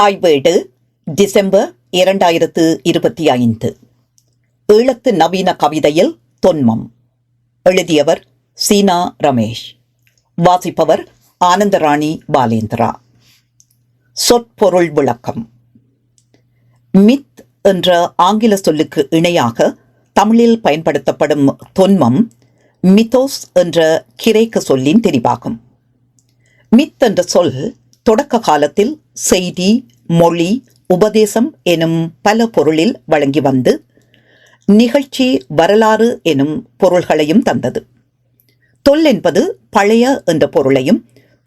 தாய்வேடு December இரண்டாயிரத்து இருபத்தி ஐந்து. ஈழத்து நவீன கவிதையில் தொன்மம். எழுதியவர் சீனா ரமேஷ். வாசிப்பவர் ஆனந்தராணி பாலேந்திரா. சொற்பொருள் விளக்கம். மித் என்ற ஆங்கில சொல்லுக்கு இணையாக தமிழில் பயன்படுத்தப்படும் தொன்மம் மித்தோஸ் என்ற கிரேக்க சொல்லின் தெரிவாகும். மித் என்ற சொல் தொடக்க காலத்தில் செய்தி மொழி உபதேசம் எனும் பல பொருளில் வழங்கி வந்து நிகழ்ச்சி வரலாறு எனும் பொருள்களையும் தந்தது. தொல் என்பது பழைய என்ற பொருளையும்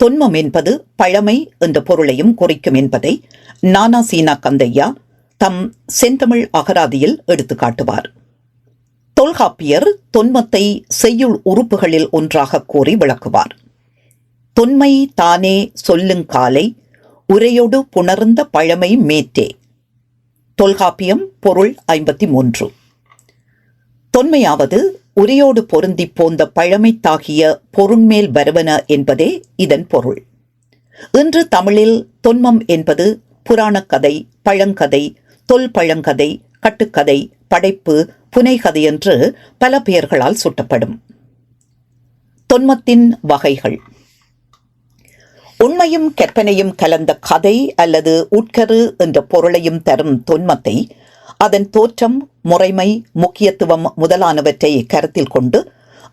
தொன்மம் என்பது பழமை என்ற பொருளையும் குறிக்கும் என்பதை நானா சீனா கந்தையா தம் செந்தமிழ் அகராதியில் எடுத்து காட்டுவார். தொல்காப்பியர் தொன்மத்தை செய்யுள் உறுப்புகளில் ஒன்றாக கூறி விளக்குவார். தொன்மை தானே சொல்லுங்காலை உரையொடு புணர்ந்த பழமை மேற்றே தொல்காப்பியம் பொருள் ஐம்பத்தி மூன்று தொன்மையாவது உரையோடு பொருந்தி போந்த பழமை தாகிய பொருண்மேல் வருவன என்பதே இதன் பொருள். இன்று தமிழில் தொன்மம் என்பது புராணக்கதை பழங்கதை தொல் பழங்கதை கட்டுக்கதை படைப்பு புனைகதை என்று பல பெயர்களால் சுட்டப்படும். தொன்மத்தின் வகைகள். உண்மையும் கற்பனையும் கலந்த கதை அல்லது உட்கரு என்ற பொருளையும் தரும் தொன்மத்தை அதன் தோற்றம் முறைமை முக்கியத்துவம் முதலானவற்றை கருத்தில் கொண்டு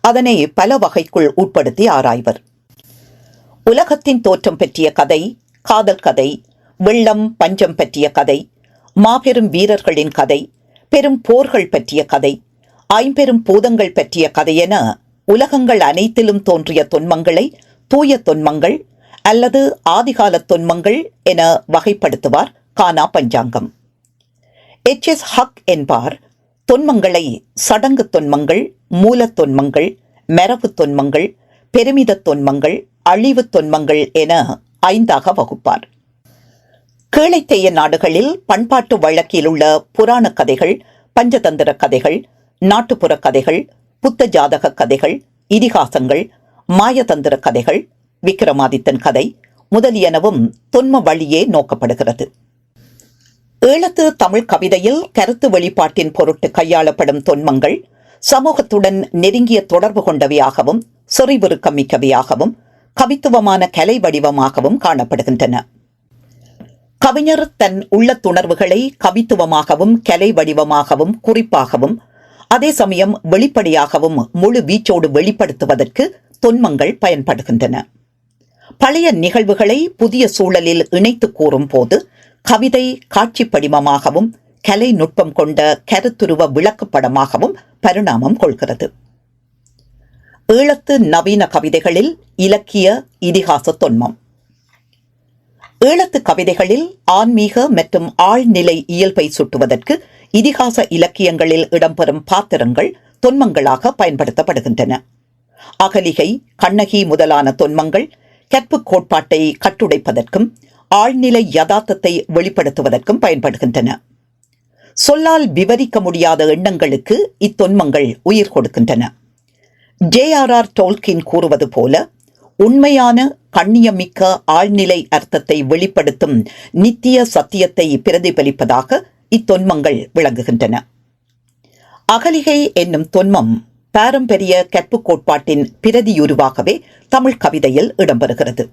அதனை பல வகைக்குள் உட்படுத்தி ஆராய்வர். உலகத்தின் தோற்றம் பற்றிய கதை காதல் கதை வெள்ளம் பஞ்சம் பற்றிய கதை மாபெரும் வீரர்களின் கதை பெரும் போர்கள் பற்றிய கதை ஐம்பெரும் பூதங்கள் பற்றிய கதையென உலகங்கள் அனைத்திலும் தோன்றிய தொன்மங்களை தூய தொன்மங்கள் அல்லது ஆதிகால தொன்மங்கள் என வகைப்படுத்துவார் கானா பஞ்சாங்கம். எச் எஸ் ஹக் என்பார் தொன்மங்களை சடங்கு தொன்மங்கள் மூலத் தொன்மங்கள் மெரவு தொன்மங்கள் பெருமித தொன்மங்கள் அழிவு தொன்மங்கள் என ஐந்தாக வகுப்பார். கீழைத்தேய நாடுகளில் பண்பாட்டு வழக்கில் உள்ள புராண கதைகள் பஞ்சதந்திர கதைகள் நாட்டுப்புற கதைகள் புத்த ஜாதக கதைகள் இதிகாசங்கள் மாயதந்திர கதைகள் விக்ரமாதித்தன் கதை முதலியனவும் தொன்ம வழியே நோக்கப்படுகிறது. ஈழத்து தமிழ் கவிதையில் கருத்து வெளிப்பாட்டின் பொருட்டு கையாளப்படும் தொன்மங்கள் சமூகத்துடன் நெருங்கிய தொடர்பு கொண்டவையாகவும் சொறிவிருக்கம் மிக்கவையாகவும் கவித்துவமான கலை வடிவமாகவும் காணப்படுகின்றன. கவிஞர் தன் உள்ளத்துணர்வுகளை கவித்துவமாகவும் கலை வடிவமாகவும் குறிப்பாகவும் அதே சமயம் வெளிப்படையாகவும் முழு வீச்சோடு வெளிப்படுத்துவதற்கு தொன்மங்கள் பயன்படுகின்றன. பழைய நிகழ்வுகளை புதிய சூழலில் இணைத்து கூறும்போது கவிதை காட்சி படிமமாகவும் கலை நுட்பம் கொண்ட கருத்துருவ விளக்கப்படமாகவும் பரிணாமம் கொள்கிறது. ஈழத்து நவீன கவிதைகளில் இலக்கிய இதிகாச தொன்மம். ஈழத்து கவிதைகளில் ஆன்மீக மற்றும் ஆழ்நிலை இயல்பை சுட்டுவதற்கு இதிகாச இலக்கியங்களில் இடம்பெறும் பாத்திரங்கள் தொன்மங்களாக பயன்படுத்தப்படுகின்றன. அகலிகை கண்ணகி முதலான தொன்மங்கள் கற்பு கோட்பாட்டை கட்டுடைப்பதற்கும் ஆழ்நிலை யதார்த்தத்தை வெளிப்படுத்துவதற்கும் பயன்படுகின்றன. சொல்லால் விவரிக்க முடியாத எண்ணங்களுக்கு இத்தொன்மங்கள் உயிர் கொடுக்கின்றன. ஜே ஆர் ஆர் டோல்கின் கூறுவது போல உண்மையான கண்ணியமிக்க ஆழ்நிலை அர்த்தத்தை வெளிப்படுத்தும் நித்திய சத்தியத்தை பிரதிபலிப்பதாக இத்தொன்மங்கள் விளங்குகின்றன. அகலிகை என்னும் தொன்மம் பாரம்பரிய கற்பு கோட்பாட்டின் பிரதியுருவாகவே தமிழ் கவிதையில் இடம்பெறுகிறது.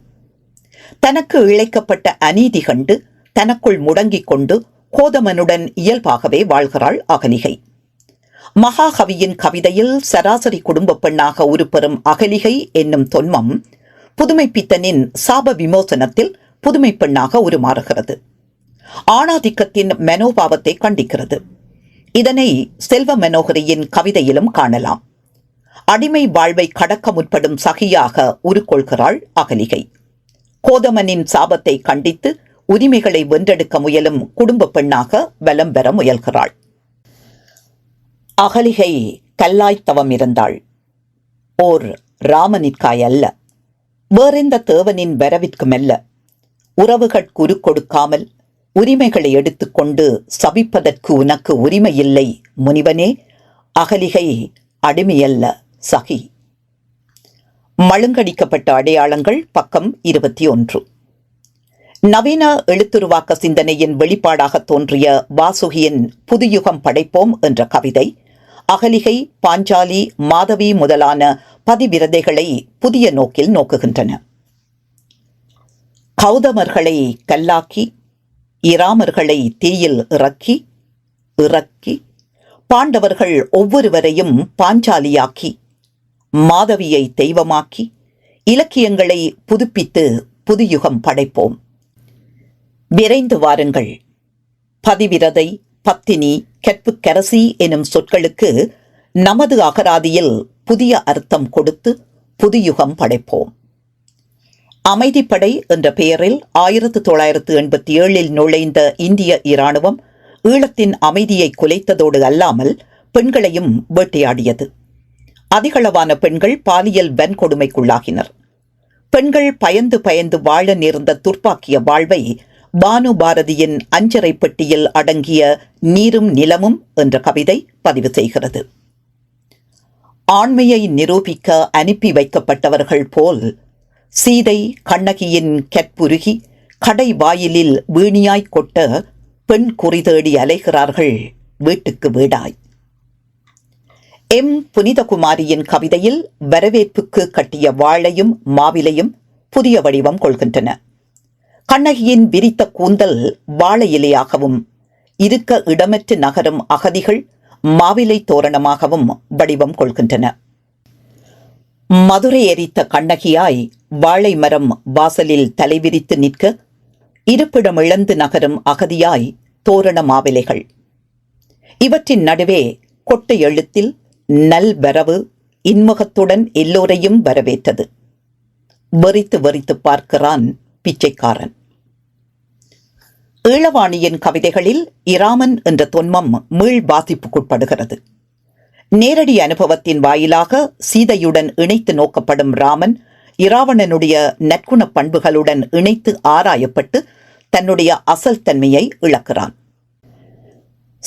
தனக்கு இழைக்கப்பட்ட அநீதி கண்டு தனக்குள் முடங்கிக் கொண்டு கோதமனுடன் இயல்பாகவே வாழ்கிறாள் அகலிகை. மகாகவியின் கவிதையில் சராசரி குடும்ப பெண்ணாக உருப்பெறும் அகலிகை என்னும் தொன்மம் புதுமை பித்தனின் சாப விமோசனத்தில் புதுமை பெண்ணாக உருமாறுகிறது. ஆணாதிக்கத்தின் மனோபாவத்தை கண்டிக்கிறது. இதனை செல்வ மனோகரியின் கவிதையிலும் காணலாம். அடிமை வாழ்வை கடக்க முற்படும் சகியாக உருக்கொள்கிறாள் அகலிகை. கோதமனின் சாபத்தை கண்டித்து உரிமைகளை வென்றெடுக்க முயலும் குடும்ப பெண்ணாக வலம் பெற முயல்கிறாள். அகலிகை கல்லாய்த்தவம் இருந்தாள். ஓர் ராமனிற்காய் அல்ல. வேறெந்த தேவனின் வரவிற்குமல்ல உறவுகள் குரு கொடுக்காமல் உரிமைகளை எடுத்துக்கொண்டு சபிப்பதற்கு உனக்கு உரிமையில்லை முனிவனே. அகலிகை அடிமையல்ல. சகி. மழுங்கடிக்கப்பட்ட அடையாளங்கள் பக்கம் இருபத்தி ஒன்று. நவீன எழுத்துருவாக்க சிந்தனையின் வெளிப்பாடாக தோன்றிய வாசுகியின் புதுயுகம் படைப்போம் என்ற கவிதை அகலிகை பாஞ்சாலி மாதவி முதலான பதிவிரதைகளை புதிய நோக்கில் நோக்குகின்றன. கௌதமர்களை கல்லாக்கி இராமர்களை தீயில் இறக்கி இறக்கி பாண்டவர்கள் ஒவ்வொருவரையும் பாஞ்சாலியாக்கி மாதவியை தெய்வமாக்கி இலக்கியங்களை புதுப்பித்து புதுயுகம் படைப்போம். விரைந்து வாருங்கள். பதிவிரதை பத்தினி கற்புக்கரசி எனும் சொற்களுக்கு நமது அகராதியில் புதிய அர்த்தம் கொடுத்து புதுயுகம் படைப்போம். அமைதிப்படை என்ற பெயரில் ஆயிரத்து தொள்ளாயிரத்து எண்பத்தி ஏழில் நுழைந்த இந்திய இராணுவம் ஈழத்தின் அமைதியை குலைத்ததோடு அல்லாமல் பெண்களையும் வேட்டையாடியது. அதிகளவான பெண்கள் பாலியல் வன்கொடுமைக்குள்ளாகினர். பெண்கள் பயந்து பயந்து வாழ நேர்ந்த துர்ப்பாக்கிய வாழ்வை பானு பாரதியின் அஞ்சரை பெட்டியில் அடங்கிய நீரும் நிலமும் என்ற கவிதை பதிவு செய்கிறது. ஆண்மையை நிரூபிக்க அனுப்பி வைக்கப்பட்டவர்கள் போல் சீதை கண்ணகியின் கற்புருகி கடை வாயிலில் வீணியாய்க் கொட்ட பெண் குறிதேடி அலைகிறார்கள் வீட்டுக்கு வீடாய். எம். புனிதகுமாரியின் கவிதையில் வரவேற்புக்கு கட்டிய வாழையும் மாவிலையும் புதிய வடிவம் கொள்கின்றன. கண்ணகியின் விரித்த கூந்தல் வாழை இலையாகவும் இருக்க இடமற்று நகரும் அகதிகள் மாவிலை தோரணமாகவும் வடிவம் கொள்கின்றன. மதுரை எரித்த கண்ணகியாய் வாழை மரம் வாசலில் தலைவிரித்து நிற்க இருப்பிடம் இழந்து நகரும் அகதியாய் தோரண மாவிலைகள். இவற்றின் நடுவே கொட்டை எழுத்தில் நல்வரவு இன்முகத்துடன் எல்லோரையும் வரவேற்றது. வெறித்து வெறித்து பார்க்கிறான் பிச்சைக்காரன். ஈழவாணியின் கவிதைகளில் இராமன் என்ற தொன்மம் மீள் பாதிப்புக்குட்படுகிறது நேரடி அனுபவத்தின் வாயிலாக சீதையுடன் இணைத்து நோக்கப்படும் ராமன் இராவணனுடைய நற்குண பண்புகளுடன் இணைத்து ஆராயப்பட்டு தன்னுடைய அசல் தன்மையை இழக்கிறான்.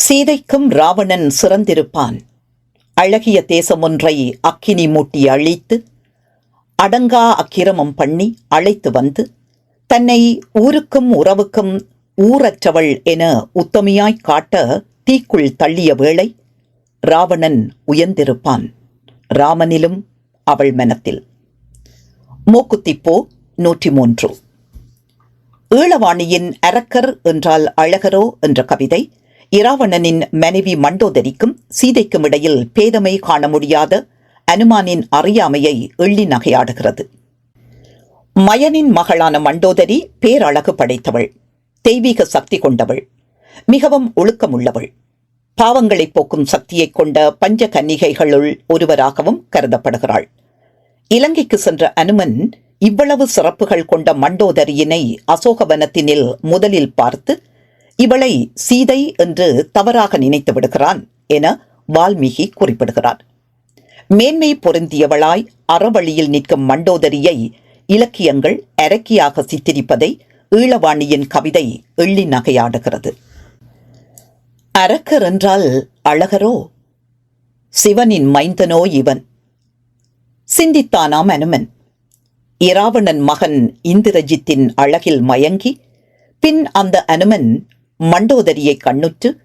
சீதைக்கும் ராவணன் சிறந்திருப்பான். அழகிய தேசம் ஒன்றை அக்கினி மூட்டி அழித்து அடங்கா அக்கிரமம் பண்ணி அழைத்து வந்து தன்னை ஊருக்கும் உறவுக்கும் ஊரற்றவள் என உத்தமியாய் காட்ட தீக்குள் தள்ளிய வேளை ராவணன் உயர்ந்திருப்பான் ராமனிலும் அவள் மனத்தில். மூக்குத்திப்போ நூற்றி மூன்று ஈழவாணியின் அரக்கர் என்றால் அழகரோ என்ற கவிதை இராவணனின் மனைவி மண்டோதரிக்கும் சீதைக்கும் இடையில் பேதமை காண முடியாத அனுமானின் அறியாமையை எள்ளி நகையாடுகிறது. மயனின் மகளான மண்டோதரி பேரழகு படைத்தவள் தெய்வீக சக்தி கொண்டவள் மிகவும் ஒழுக்கமுள்ளவள். பாவங்களை போக்கும் சக்தியைக் கொண்ட பஞ்ச கன்னிகைகளுள் ஒருவராகவும் கருதப்படுகிறாள். இலங்கைக்கு சென்ற அனுமன் இவ்வளவு சிறப்புகள் கொண்ட மண்டோதரியினை அசோகவனத்தினில் முதலில் பார்த்து இவளை சீதை என்று தவறாக நினைத்து விடுகிறான் என வால்மீகி குறிப்பிடுகிறார். மேன்மை பொருந்தியவளாய் அறவழியில் நிற்கும் மண்டோதரியை இலக்கியங்கள் அரக்கியாக சித்தரிப்பதை ஈழவாணியின் கவிதை எள்ளி நகையாடுகிறது. அரக்கர் என்றால் அழகரோ? சிவனின் மைந்தனோ இவன். சிந்தித்தானாம் அனுமன். இராவணன் மகன் இந்திரஜித்தின் அழகில் மயங்கி பின் அந்த அனுமன் மண்டோதரியை கண்ணுற்று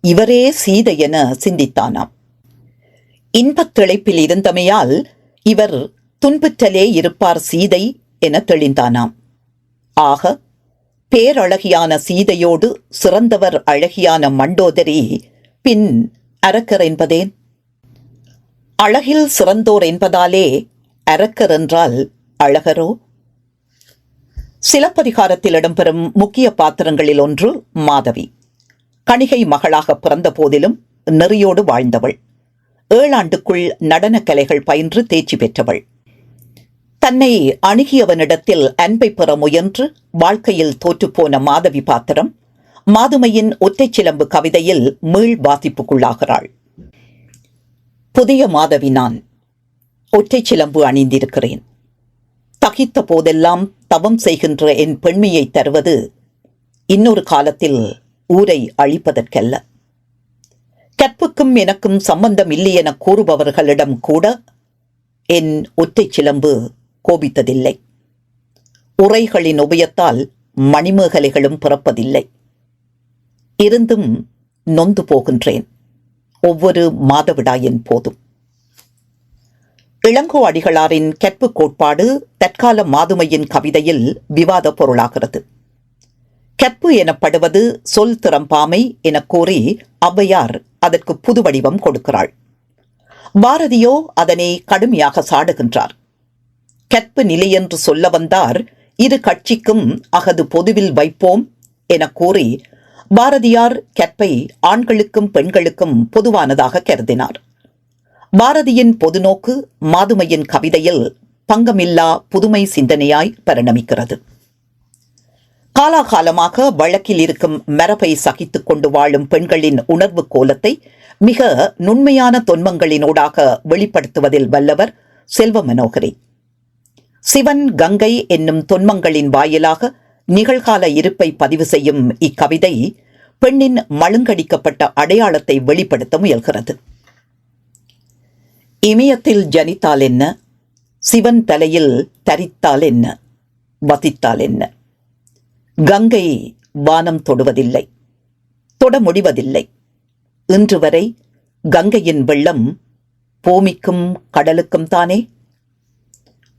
இவரே சீதை என சிந்தித்தானாம். இன்பத் திளைப்பில் இருந்தமையால் இவர் துன்புற்றலே இருப்பார் சீதை என தெளிந்தானாம். ஆக பேரழகியான சீதையோடு சிறந்தவர் அழகியான மண்டோதரி பின் அரக்கர் என்பதேன் அழகில் சிறந்தோர் என்பதாலே அரக்கர் என்றால் அழகரோ? சிலப்பதிகாரத்தில் இடம்பெறும் முக்கிய பாத்திரங்களில் ஒன்று மாதவி. கணிகை மகளாக பிறந்த போதிலும் நெறியோடு வாழ்ந்தவள். ஏழாண்டுக்குள் நடனக் கலைகள் பயின்று தேர்ச்சி பெற்றவள். தன்னை அணுகியவனிடத்தில் அன்பை பெற முயன்று வாழ்க்கையில் தோற்றுப்போன மாதவி பாத்திரம் மாதுமையின் ஒற்றைச் சிலம்பு கவிதையில் மீள் பாதிப்புக்குள்ளாகிறாள் புதிய மாதவி நான். ஒற்றைச் சிலம்பு அணிந்திருக்கிறேன். தகித்த போதெல்லாம் தவம் செய்கின்ற என் பெண்மையை தருவது இன்னொரு காலத்தில் ஊரை அழிப்பதற்கல்ல. கற்புக்கும் எனக்கும் சம்பந்தம் இல்லை என கூறுபவர்களிடம் கூட என் ஒற்றைச் சிலம்பு கோபித்ததில்லை. உரைகளின் உபயத்தால் மணிமேகலைகளும் பிறப்பதில்லை. இருந்தும் நொந்து போகின்றேன். ஒவ்வொரு மாதவிடாயின் போதும். இளங்கோ அடிகளாரின் கற்பு கோட்பாடு தற்கால மாதுமையின் கவிதையில் விவாத பொருளாகிறது. கற்பு எனப்படுவது சொல் திறம்பாமை எனக் கூறி ஔவையார் அதற்கு புது வடிவம் கொடுக்கிறாள். பாரதியோ அதனை கடுமையாக சாடுகின்றார். கற்பு நிலை என்று சொல்ல வந்தார் இரு கட்சிக்கும் அகது பொதுவில் வைப்போம் எனக் கூறி பாரதியார் கற்பை ஆண்களுக்கும் பெண்களுக்கும் பொதுவானதாக கருதினார். பாரதியின் பொதுநோக்கு மாதுமையின் கவிதையில் பங்கமில்லா புதுமை சிந்தனையாய் பரிணமிக்கிறது. காலாகாலமாக வழக்கில் இருக்கும் மரபை சகித்துக் கொண்டு வாழும் பெண்களின் உணர்வு கோலத்தை மிக நுண்மையான தொன்மங்களினூடாக வெளிப்படுத்துவதில் வல்லவர் செல்வ மனோகரி. சிவன் கங்கை என்னும் தொன்மங்களின் வாயிலாக நிகழ்கால இருப்பை பதிவு செய்யும் இக்கவிதை பெண்ணின் மழுங்கடிக்கப்பட்ட அடையாளத்தை வெளிப்படுத்த முயல்கிறது. இமயத்தில் ஜனித்தால் என்ன? சிவன் தலையில் தரித்தால் என்ன? வசித்தால் என்ன? கங்கை வானம் தொடுவதில்லை தொட முடிவதில்லை. இன்று வரை கங்கையின் வெள்ளம் பூமிக்கும் கடலுக்கும் தானே?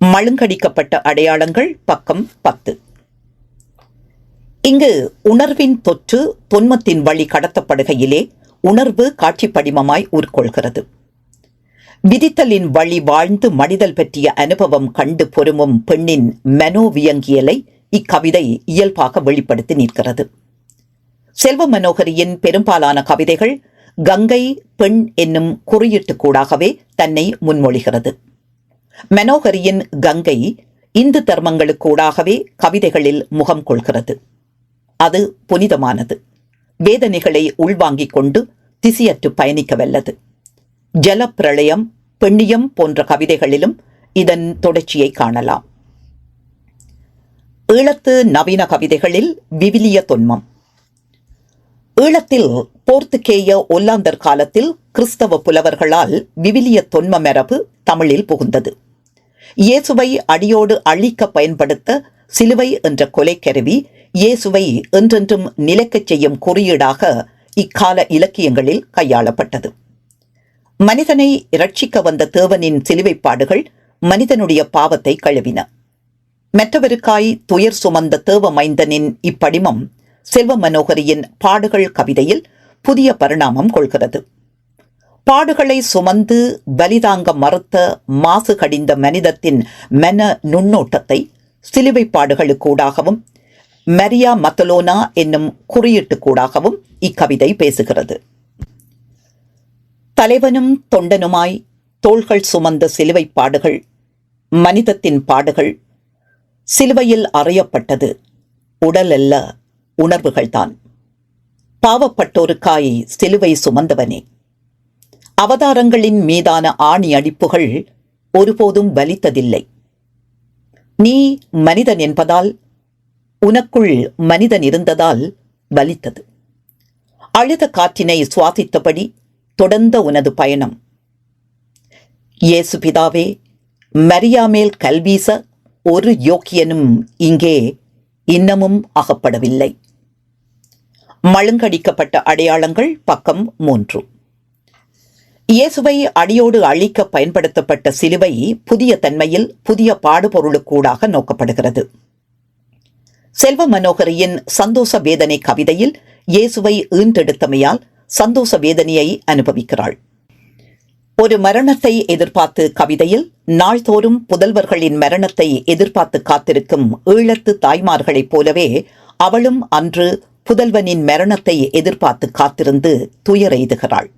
மழுங்கடிக்கப்பட்ட அடையாளங்கள் பக்கம் பத்து. இங்கு உணர்வின் தொற்று தொன்மத்தின் வழி கடத்தப்படுகையிலே உணர்வு காட்சி படிமமாய் உட்கொள்கிறது விதித்தலின் வழி வாழ்ந்து மனிதல் பற்றிய அனுபவம் கண்டு பொறுமும் பெண்ணின் மனோவியங்கியலை இக்கவிதை இயல்பாக வெளிப்படுத்தி நிற்கிறது. செல்வ மனோகரியின் பெரும்பாலான கவிதைகள் கங்கை பெண் என்னும் குறியீட்டுக்கூடாகவே தன்னை முன்மொழிகிறது. மனோகரியின் கங்கை இந்து தர்மங்களுக்கூடாகவே கவிதைகளில் முகம் கொள்கிறது. அது புனிதமானது. வேதனைகளை உள்வாங்கிக் கொண்டு திசையற்று பயணிக்க வல்லது. ஜலப்பிரளயம் பெண்ணியம் போன்ற கவிதைகளிலும் இதன் தொடர்ச்சியை காணலாம். ஈழத்து நவீன கவிதைகளில் விவிலிய தொன்மம். ஈழத்தில் போர்த்துகேய ஒல்லாந்தர் காலத்தில் கிறிஸ்தவ புலவர்களால் விவிலிய தொன்ம மரபு தமிழில் புகுந்தது. இயேசுவை அடியோடு அழிக்க பயன்படுத்த சிலுவை என்ற கொலைக்கருவி இயேசுவை என்றென்றும் நிலைக்கச் செய்யும் குறியீடாக இக்கால இலக்கியங்களில் கையாளப்பட்டது. மனிதனை இரட்சிக்க வந்த தேவனின் சிலுவைப்பாடுகள் மனிதனுடைய பாவத்தை கழுவின. மற்றவருக்காய் துயர் சுமந்த தேவ மைந்தனின் இப்படிமம் செல்வ மனோகரியின் பாடுகள் கவிதையில் புதிய பரிணாமம் கொள்கிறது. பாடுகளை சுமந்து பலிதாங்க மறுத்த மாசு கடிந்த மனிதத்தின் மன நுண்ணோட்டத்தை சிலுவை பாடுகளுக்கூடாகவும் மரியா மத்தலோனா என்னும் குறியீட்டுக்கூடாகவும் இக்கவிதை பேசுகிறது. தலைவனும் தொண்டனுமாய் தோள்கள் சுமந்த சிலுவை பாடுகள் மனிதத்தின் பாடுகள் சிலுவையில் அறையப்பட்டது. உடல் அல்ல உணர்வுகள்தான். பாவப்பட்டோருக்காய் சிலுவை சுமந்தவனே. அவதாரங்களின் மீதான ஆணி அடிப்புகள் ஒருபோதும் வலித்ததில்லை. நீ மனிதன் என்பதால் உனக்குள் மனிதன் இருந்ததால் வலித்தது. அழுத காற்றினை சுவாசித்தபடி தொடர்ந்த உனது பயணம். இயேசு பிதாவே மரியாமேல் கல்வீச ஒரு யோக்கியனும் இங்கே இன்னமும் அகப்படவில்லை. மழுங்கடிக்கப்பட்ட அடையாளங்கள் பக்கம் மூன்று. இயேசுவை அடியோடு அழிக்க பயன்படுத்தப்பட்ட சிலுவை புதிய தன்மையில் புதிய பாடுபொருளுக்கூடாக நோக்கப்படுகிறது. செல்வ மனோகரியின் சந்தோஷ வேதனை கவிதையில் இயேசுவை ஈன்றெடுத்தமையால் சந்தோஷ வேதனையை அனுபவிக்கிறாள். ஒரு மரணத்தை எதிர்பார்த்து கவிதையில் நாள்தோறும் புதல்வர்களின் மரணத்தை எதிர்பார்த்து காத்திருக்கும் ஈழத்து தாய்மார்களைப் போலவே அவளும் அன்று புதல்வனின் மரணத்தை எதிர்பார்த்து காத்திருந்து துயரெய்துகிறாள்.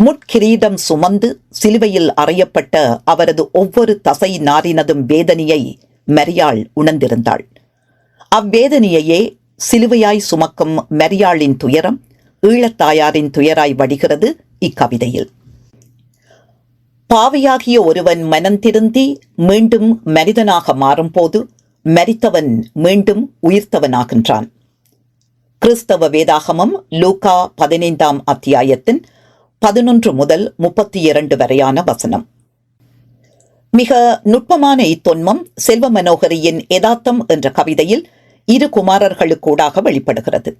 முட்கிரீடம் சுமந்து சிலுவையில் அறையப்பட்ட அவரது ஒவ்வொரு தசை நாரினதும் வேதனையை மரியாள் உணர்ந்திருந்தாள். அவ்வேதனையையே சிலுவையாய் சுமக்கும் மரியாளின் துயரம் ஈழத்தாயாரின் துயராய் வடிகிறது இக்கவிதையில். பாவியாகிய ஒருவன் மனம் திருந்தி மீண்டும் மனிதனாக மாறும்போது மரித்தவன் மீண்டும் உயிர்த்தவனாகின்றான். கிறிஸ்தவ வேதாகமம் லூகா பதினைந்தாம் அத்தியாயத்தின் பதினொன்று முதல் முப்பத்தி இரண்டு வரையான வசனம். மிக நுட்பமான இத்தொன்மம் செல்வ மனோகரியின் எதார்த்தம் என்ற கவிதையில் இரு குமாரர்களுக்கூடாக வெளிப்படுகிறது.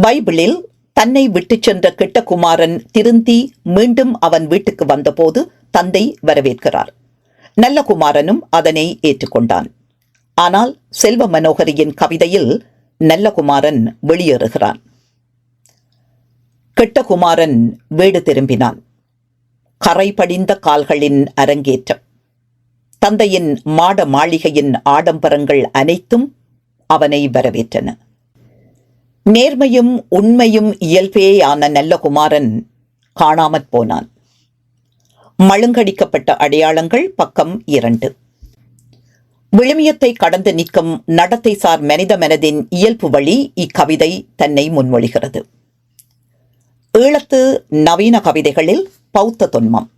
பைபிளில் தன்னை விட்டுச் சென்ற கெட்ட குமாரன் திருந்தி மீண்டும் அவன் வீட்டுக்கு வந்தபோது தந்தை வரவேற்கிறார். நல்ல குமாரனும் அதனை ஏற்றுக்கொண்டான். ஆனால் செல்வ மனோகரியின் கவிதையில் நல்ல குமாரன் வெளியேறுகிறான். கெட்டகுமாரன் வீடு திரும்பினான். கரை படிந்த கால்களின் அரங்கேற்றம். தந்தையின் மாட மாளிகையின் ஆடம்பரங்கள் அனைத்தும் அவனை வரவேற்றன. நேர்மையும் உண்மையும் இயல்பேயான நல்ல குமாரன் காணாமற் போனான். மழுங்கடிக்கப்பட்ட அடையாளங்கள் பக்கம் இரண்டு. விழுமியத்தை கடந்து நிற்கும் நடத்தை சார் மனித மனதின் இயல்பு வழி இக்கவிதை தன்னை முன்மொழிகிறது. ஈழத்து நவீன கவிதைகளில் பௌத்த தொன்மம்.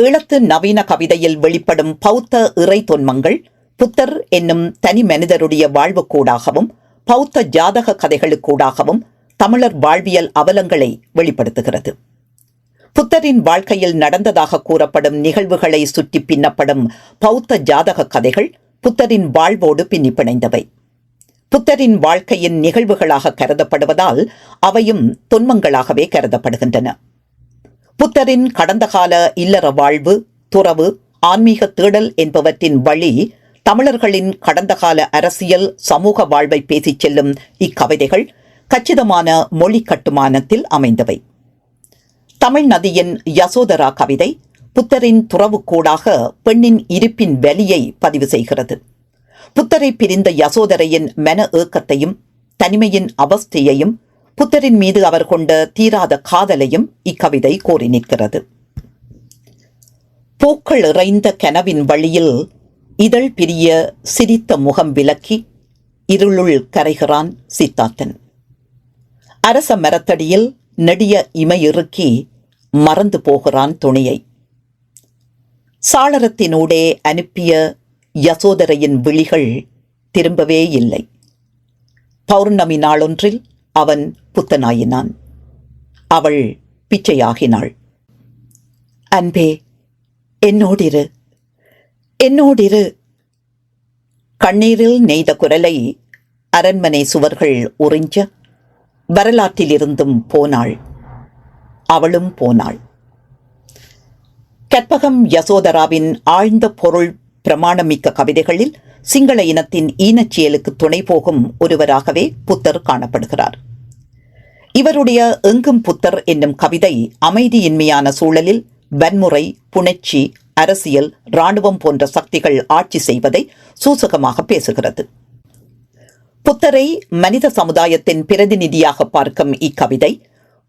ஈழத்து நவீன கவிதையில் வெளிப்படும் பௌத்த இறை தொன்மங்கள் புத்தர் என்னும் தனி மனிதருடைய வாழ்வுக்கூடாகவும் பௌத்த ஜாதக கதைகளுக்கூடாகவும் தமிழர் வாழ்வியல் அவலங்களை வெளிப்படுத்துகிறது. புத்தரின் வாழ்க்கையில் நடந்ததாக கூறப்படும் நிகழ்வுகளை சுற்றி பின்னப்படும் பௌத்த ஜாதக கதைகள் புத்தரின் வாழ்வோடு பின்னி பிணைந்தவை புத்தரின் வாழ்க்கையின் நிகழ்வுகளாக கருதப்படுவதால் அவையும் தொன்மங்களாகவே கருதப்படுகின்றன. புத்தரின் கடந்த கால இல்லற வாழ்வு துறவு ஆன்மீக தேடல் என்பவற்றின் வழி தமிழர்களின் கடந்த கால அரசியல் சமூக வாழ்வை பேசிச் செல்லும் இக்கவிதைகள் கச்சிதமான மொழி கட்டுமானத்தில் அமைந்தவை. தமிழ் நதியின் யசோதரா கவிதை புத்தரின் துறவுக்கூடாக பெண்ணின் இருப்பின் வலியை பதிவு செய்கிறது. புத்தரை பிரிந்த யசோதரையின் மன ஏக்கத்தையும் தனிமையின் அவஸ்தையையும் புத்தரின் மீது அவர் கொண்ட தீராத காதலையும் இக்கவிதை கோரி நிற்கிறது. பூக்கள் இறைந்த கனவின் வழியில் இதழ் பிரிய சிரித்த முகம் விலக்கி இருளுள் கரைகிறான் சித்தார்த்தன். அரச மரத்தடியில் நெடிய இமையிறுக்கி மறந்து போகிறான் துணியை. சாளரத்தினூடே அனுப்பிய யசோதரையின் விழிகள் திரும்பவே இல்லை. பௌர்ணமி நாளொன்றில் அவன் புத்தனாயினான். அவள் பிச்சையாகினாள். அன்பே என்னோடிரு. என்னோடிரு. கண்ணீரில் நெய்த குரலை அரண்மனை சுவர்கள் உறிஞ்ச வரலாற்றிலிருந்தும் போனாள். அவளும் போனாள். கற்பகம் யசோதராவின் ஆழ்ந்த பொருள் பிரமாணமிக்க கவிதைகளில் சிங்கள இனத்தின் ஈனச்சியலுக்கு துணை போகும் ஒருவராகவே புத்தர் காணப்படுகிறார். இவருடைய எங்கும் புத்தர் என்னும் கவிதை அமைதியின்மையான சூழலில் வன்முறை புணர்ச்சி அரசியல் இராணுவம் போன்ற சக்திகள் ஆட்சி செய்வதை சூசகமாக பேசுகிறது. புத்தரை மனித சமுதாயத்தின் பிரதிநிதியாக பார்க்கும் இக்கவிதை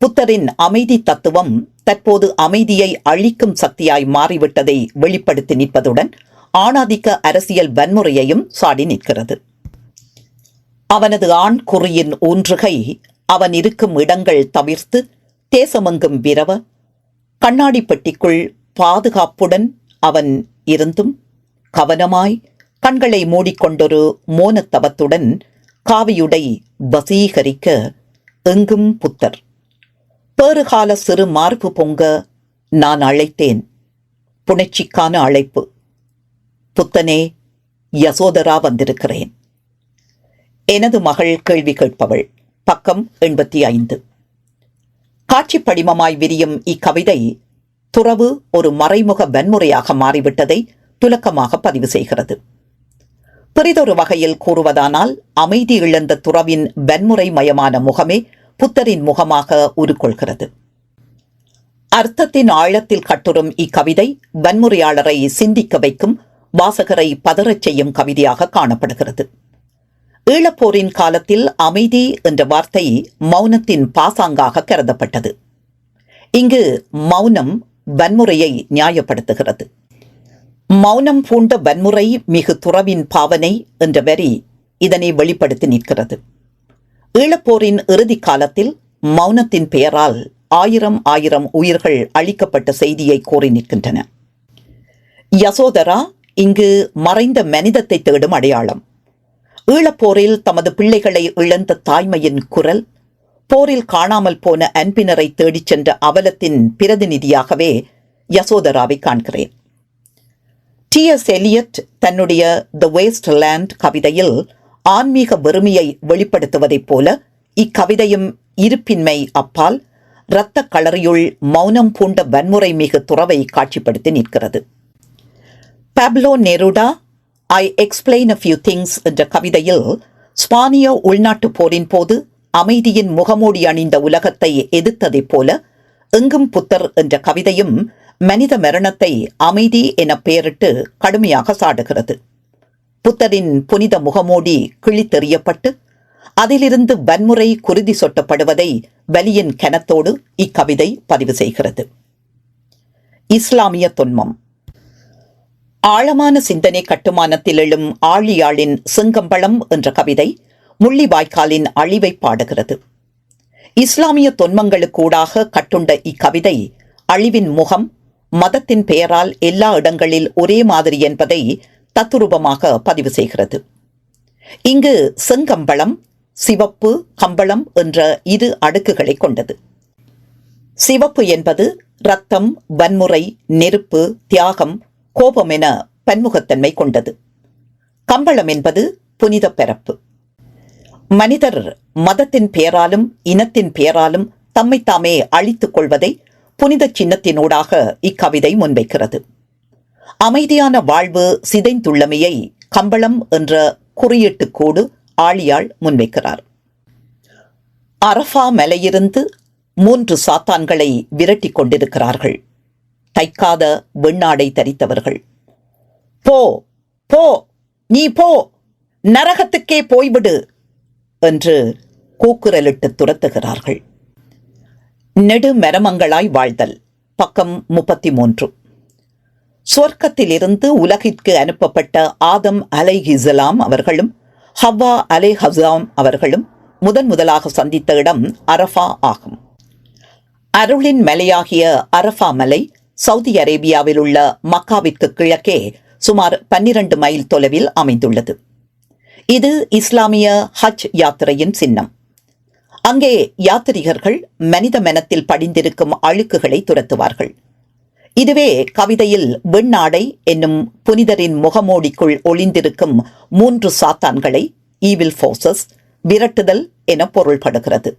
புத்தரின் அமைதி தத்துவம் தற்போது அமைதியை அழிக்கும் சக்தியாய் மாறிவிட்டதை வெளிப்படுத்தி நிற்பதுடன் ஆணாதிக்க அரசியல் வன்முறையையும் சாடி நிற்கிறது. அவனது ஆண் குறியின் ஊன்றுகை அவன் இருக்கும் இடங்கள் தவிர்த்து தேசமெங்கும் விரவ கண்ணாடி பெட்டிக்குள் பாதுகாப்புடன் அவன் இருந்தும் கவனமாய் கண்களை மூடிக்கொண்டொரு மோனத்தவத்துடன் காவியுடை வசீகரிக்க எங்கும் புத்தர். பேறுகால சிறு மார்பு பொங்க நான் அழைத்தேன். புணர்ச்சிக்கான அழைப்பு. புத்தனே யசோதரா வந்திருக்கிறேன். எனது மகள் கேள்வி கேட்பவள். பக்கம் எண்பத்தி ஐந்து. காட்சி படிமமாய் விரியும் இக்கவிதை துறவு ஒரு மறைமுக வன்முறையாக மாறிவிட்டதை துலக்கமாக பதிவு செய்கிறது. பிறிதொரு வகையில் கூறுவதானால் அமைதி இழந்த துறவின் வன்முறை மயமான முகமே புத்தரின் முகமாக உருக்கொள்கிறது. அர்த்தத்தின் ஆழத்தில் கட்டுறும் இக்கவிதை வன்முறையாளரை சிந்திக்க வைக்கும் வாசகரை பதறச் செய்யும் கவிதையாக காணப்படுகிறது. ஈழப்போரின் காலத்தில் அமைதி என்ற வார்த்தை மௌனத்தின் பாசாங்காக கருதப்பட்டது. இங்கு மௌனம் வன்முறையை நியாயப்படுத்துகிறது. மௌனம் பூண்ட வன்முறை மிகு துறவின் பாவனை என்ற வரி இதனை வெளிப்படுத்தி நிற்கிறது. ஈழப்போரின் இறுதி காலத்தில் மௌனத்தின் பெயரால் ஆயிரம் ஆயிரம் உயிர்கள் அளிக்கப்பட்ட செய்தியை கூறி நிற்கின்றன. யசோதரா இங்கு மறைந்த மனிதத்தை தேடும் அடையாளம். ஈழப்போரில் தமது பிள்ளைகளை இழந்த தாய்மையின் குரல் போரில் காணாமல் போன அன்பினரை தேடிச் சென்ற அவலத்தின் பிரதிநிதியாகவே யசோதராவை காண்கிறேன். டி எஸ் எலியட் தன்னுடைய த வேஸ்ட் லேண்ட் கவிதையில் ஆன்மீக வெறுமையை வெளிப்படுத்துவதைப் போல இக்கவிதையும் இருப்பின்மை அப்பால் இரத்த களறியுள் மௌனம் பூண்ட வன்முறை மிகு துறவை காட்சிப்படுத்தி நிற்கிறது. Pablo Neruda I explain a few things என்ற கவிதையில் ஸ்பானிய உள்நாட்டுப் போரின் போது அமைதியின் முகமூடி அணிந்த உலகத்தை எதிர்த்ததைப் போல எங்கும் புத்தர் என்ற கவிதையும் மனித மரணத்தை அமைதி என பெயரிட்டு கடுமையாக சாடுகிறது. புத்தரின் புனித முகமூடி கிழித்தெறியப்பட்டு அதிலிருந்து வன்முறை குருதி சொட்டப்படுவதை வலியின் கனத்தோடு இக்கவிதை பதிவு செய்கிறது. இஸ்லாமிய தொன்மம். ஆழமான சிந்தனை கட்டுமானத்தில் எழும் ஆழியாளின் செங்கம்பளம் என்ற கவிதை முள்ளிவாய்க்காலின் அழிவை பாடுகிறது. இஸ்லாமிய தொன்மங்களுக்கூடாக கட்டுண்ட இக்கவிதை அழிவின் முகம் மதத்தின் பெயரால் எல்லா இடங்களில் ஒரே மாதிரி என்பதை தத்துரூபமாக பதிவு செய்கிறது. இங்கு செங்கம்பளம் சிவப்பு கம்பளம் என்ற இரு அடுக்குகளை கொண்டது. சிவப்பு என்பது ரத்தம் வன்முறை நெருப்பு தியாகம் கோபம் என பன்முகத்தன்மை கொண்டது. கம்பளம் என்பது புனித பரப்பு மனிதர் மதத்தின் பெயராலும் இனத்தின் பெயராலும் தம்மை தாமே அழித்துக் கொள்வதை புனித சின்னத்தினூடாக இக்கவிதை முன்வைக்கிறது. அமைதியான வாழ்வு சிதைந்துள்ளமையை கம்பளம் என்ற குறியீட்டுக்கோடு ஆழியாள் முன்வைக்கிறார். அரஃபா மலையிருந்து மூன்று சாத்தான்களை விரட்டிக் கொண்டிருக்கிறார்கள். தைக்காத வெண்ணாடை தரித்தவர்கள். போ போ நீ போ! நரகத்துக்கே போய்விடு! என்று கூக்குரலிட்டு துரத்துகிறார்கள். நெடு மரமங்களாய் வாழ்தல் பக்கம் முப்பத்தி மூன்று சுவர்க்கத்திலிருந்து உலகிற்கு அனுப்பப்பட்ட ஆதம் அலை ஹிசலாம் அவர்களும் ஹவ்வா அலை ஹசாம் அவர்களும் முதன் முதலாக சந்தித்த இடம் அரஃபா ஆகும். அருளின் மலையாகிய அரஃபா மலை சவுதி அரேபியாவில் உள்ள மக்காவிற்கு கிழக்கே சுமார் பன்னிரண்டு மைல் தொலைவில் அமைந்துள்ளது. இது இஸ்லாமிய ஹஜ் யாத்திரையின் சின்னம். அங்கே யாத்திரிகர்கள் மனித மனத்தில் படிந்திருக்கும் அழுக்குகளை துரத்துவார்கள். இதுவே கவிதையில் வெண்ணாடை என்னும் புனிதரின் முகமோடிக்குள் ஒளிந்திருக்கும் மூன்று சாத்தான்களை ஈவில் ஃபோர்சஸ் விரட்டுதல் என பொருள்படுகிறது.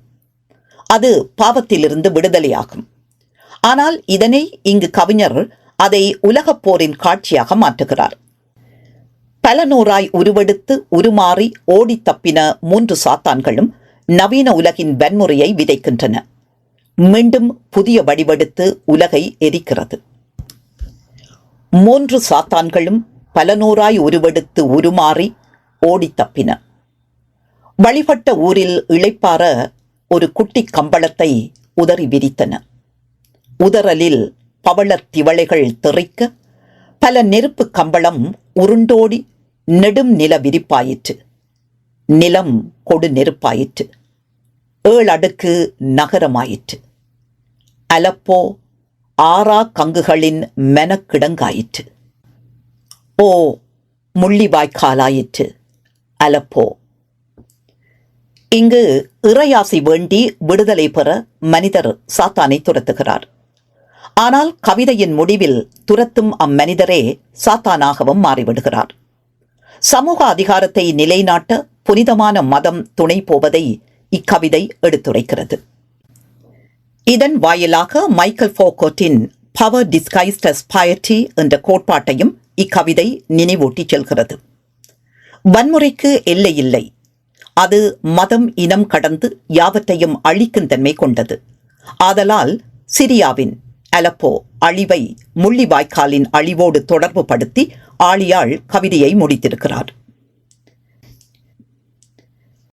அது பாவத்திலிருந்து விடுதலையாகும். ஆனால் இதனை இங்கு கவிஞர் அதை உலகப் போரின் காட்சியாக மாற்றுகிறார். பல நூறாய் உருவெடுத்து உருமாறி ஓடித் தப்பின மூன்று சாத்தான்களும் நவீன உலகின் வன்முறையை விதைக்கின்றன. மீண்டும் புதிய வடிவெடுத்து உலகை எரிக்கிறது. மூன்று சாத்தான்களும் பல நூறாய் உருவெடுத்து உருமாறி ஓடித் தப்பின. வழிபட்ட ஊரில் இளைப்பாற ஒரு குட்டி கம்பளத்தை உதறி விரித்தன. உதறலில் பவளத் திவளைகள் தெறிக்க பல நெருப்பு கம்பளம் உருண்டோடி நெடும் நில விரிப்பாயிற்று. நிலம் கொடு நெருப்பாயிற்று. ஏழடுக்கு நகரமாயிற்று. அலப்போ ஆறா கங்குகளின் மெனக்கிடங்காயிற்று. ஓ முள்ளிவாய்க்காலாயிற்று அலப்போ. இங்கு இறையாசி வேண்டி விடுதலை பெற மனிதர் சாத்தானை துரத்துகிறார். ஆனால் கவிதையின் முடிவில் துரத்தும் அம்மனிதரே சாத்தானாகவும் மாறிவிடுகிறார். சமூக அதிகாரத்தை நிலைநாட்ட புனிதமான மதம் துணை போவதை இக்கவிதை எடுத்துரைக்கிறது. இதன் வாயிலாக மைக்கேல் ஃபோகோட்டின் பவர் டிஸ்கைஸ்ட் அஸ் பயட்டி என்ற கோட்பாட்டையும் இக்கவிதை நினைவூட்டிச் செல்கிறது. வன்முறைக்கு எல்லை இல்லை. அது மதம் இனம் கடந்து யாவற்றையும் அழிக்கும் தன்மை கொண்டது. ஆதலால் சிரியாவின் அலப்போ அழிவை முள்ளிவாய்க்காலின் அழிவோடு தொடர்பு படுத்தி ஆழியாள் கவிதையை முடித்திருக்கிறார்.